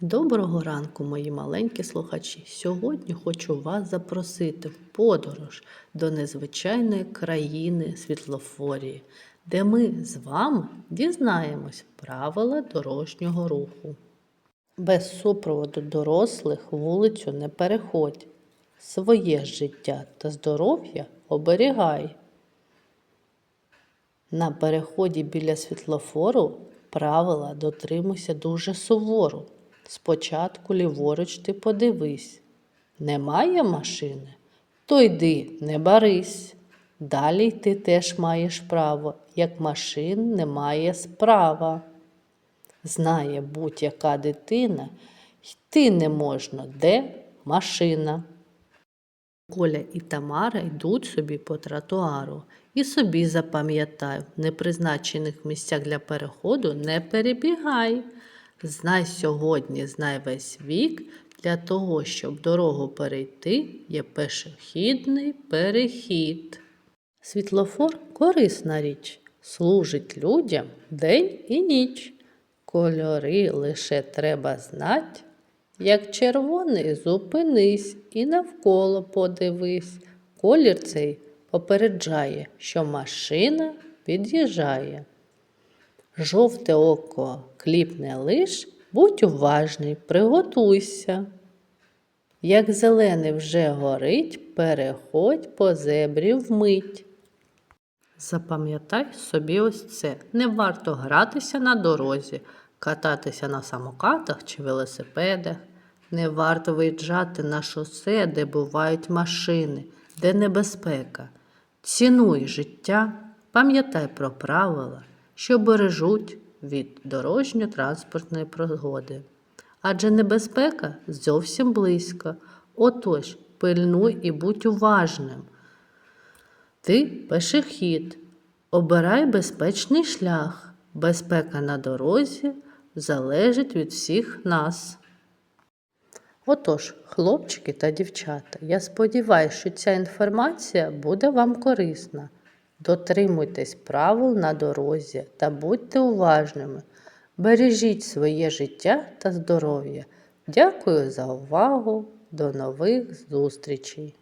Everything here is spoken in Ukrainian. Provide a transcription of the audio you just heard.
Доброго ранку, мої маленькі слухачі. Сьогодні хочу вас запросити в подорож до незвичайної країни Світлофорії, де ми з вами дізнаємось правила дорожнього руху. Без супроводу дорослих вулицю не переходь. Своє життя та здоров'я оберігай. На переході біля світлофору правила дотримуйся дуже суворо. Спочатку ліворуч ти подивись. Немає машини? То йди, не барись. Далі ти теж маєш право, як машин немає справа. Знає будь-яка дитина, йти не можна, де машина. Коля і Тамара йдуть собі по тротуару. І собі запам'ятай, в непризначених місцях для переходу не перебігай. Знай сьогодні, знай весь вік, для того, щоб дорогу перейти, є пешехідний перехід. Світлофор корисна річ, служить людям день і ніч. Кольори лише треба знать, як червоний зупинись і навколо подивись. Колір цей попереджає, що машина під'їжджає. Жовте око кліпне лиш, будь уважний, приготуйся. Як зелений вже горить, переходь по зебрі вмить. Запам'ятай собі ось це. Не варто гратися на дорозі, кататися на самокатах чи велосипедах. Не варто виїжджати на шосе, де бувають машини, де небезпека. Цінуй життя, пам'ятай про правила, що бережуть від дорожньо-транспортної пригоди. Адже небезпека зовсім близько. Отож, пильнуй і будь уважним. Ти пешехід. Обирай безпечний шлях. Безпека на дорозі залежить від всіх нас. Отож, хлопчики та дівчата, я сподіваюся, що ця інформація буде вам корисна. Дотримуйтесь правил на дорозі та будьте уважними. Бережіть своє життя та здоров'я. Дякую за увагу. До нових зустрічей!